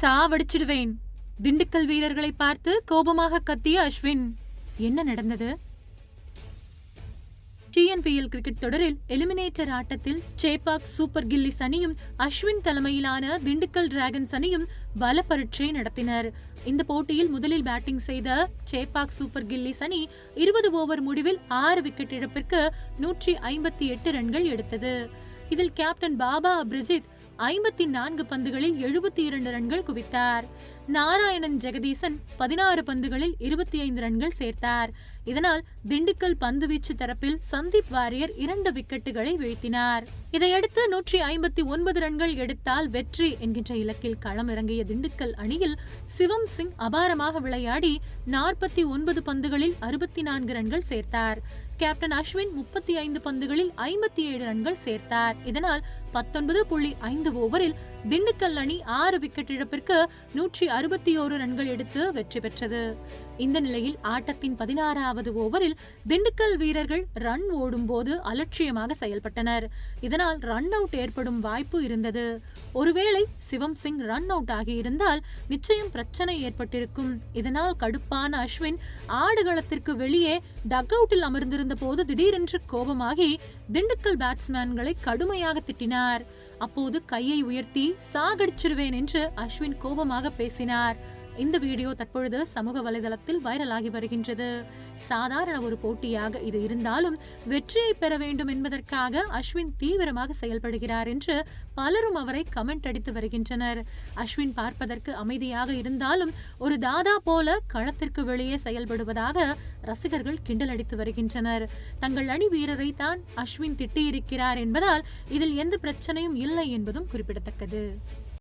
சாவடிச்சிடுவேன். திண்டுக்கல் வீரர்களை பார்த்து கோபமாக கத்திய அஸ்வின் என்ன நடந்தது? டிஎன்பிஎல் கிரிக்கெட் தொடரில் எலிமினேட்டர் ஆட்டத்தில் சேப்பாக் சூப்பர் கில்லிஸ் அணியும் அஸ்வின் தலைமையிலான திண்டுக்கல் டிராகன்ஸ் அணியும் பல பரீட்சை நடத்தினர். இந்த போட்டியில் முதலில் பேட்டிங் செய்த சேப்பாக் சூப்பர் கில்லிஸ் அணி இருபது ஓவர் முடிவில் ஆறு விக்கெட் இழப்பிற்கு நூற்றி ஐம்பத்தி எட்டு ரன்கள் எடுத்தது. இதில் கேப்டன் பாபா அப்ரிஜித் ஐம்பத்தி நான்கு பந்துகளில் எழுபத்தி இரண்டு ரன்கள் குவித்தார். நாராயணன் ஜெகதீசன் பதினாறு பந்துகளில் இருபத்தி ஐந்து ரன்கள் சேர்த்தார். இதனால் திண்டுக்கல் பந்துவீச்சு தரப்பில் சந்தீப் வாரியர் இரண்டு விக்கெட்டுகளை வீழ்த்தினார். இதையடுத்து நூற்றி ஐம்பத்தி ஒன்பது ரன்கள் எடுத்தால் வெற்றி என்கின்ற இலக்கில் களம் இறங்கிய திண்டுக்கல் அணியில் சிவம் சிங் அபாரமாக விளையாடி நாற்பத்தி ஒன்பது பந்துகளில் அறுபத்தி நான்கு ரன்கள் சேர்த்தார். கேப்டன் அஸ்வின் முப்பத்தி ஐந்து பந்துகளில் ஐம்பத்தி ஏழு ரன்கள் சேர்த்தார். இதனால் பத்தொன்பது புள்ளி ஐந்து ஓவரில் திண்டுக்கல் அணி ஆறு விக்கெட் இழப்பிற்கு நூற்றி அறுபத்தி ஓரு ரன்கள் எடுத்து வெற்றி பெற்றது. இந்த நிலையில் ஆட்டத்தின் பதினாறாவது ஓவரில் திண்டுக்கல் வீரர்கள் ரன் ஓடும் போது அலட்சியமாக செயல்பட்டனர். இதனால் ரன் அவுட் ஏற்படும் வாய்ப்பு இருந்தது. ஒருவேளை சிவம் சிங் ரன் அவுட் ஆகியிருந்தால் நிச்சயம் பிரச்சனை ஏற்பட்டிருக்கும். இதனால் கடுப்பான அஸ்வின் ஆடுகளத்திற்கு வெளியே டக் அவுட்டில் அமர்ந்திருந்த போது திடீரென்று கோபமாகி திண்டுக்கல் பேட்ஸ்மேன்களை கடுமையாக திட்டினார். அப்போது கையை உயர்த்தி சாகடிச்சிருவேன் என்று அஸ்வின் கோபமாக பேசினார். இந்த வீடியோ தற்பொழுது சமூக வலைதளத்தில் வைரலாகி வருகின்றது. சாதாரண ஒரு போட்டியாக இது இருந்தாலும் வெற்றியை பெற வேண்டும் என்பதற்காக அஸ்வின் தீவிரமாக செயல்படுகிறார் என்று பலரும் அவரை கமெண்ட் அடித்து வருகின்றனர். அஸ்வின் பார்ப்பதற்கு அமைதியாக இருந்தாலும் ஒரு தாதா போல களத்திற்கு வெளியே செயல்படுவதாக ரசிகர்கள் கிண்டல் அடித்து வருகின்றனர். தங்கள் அணி வீரரை தான் அஸ்வின் திட்டியிருக்கிறார் என்பதால் இதில் எந்த பிரச்சனையும் இல்லை என்பதும் குறிப்பிடத்தக்கது.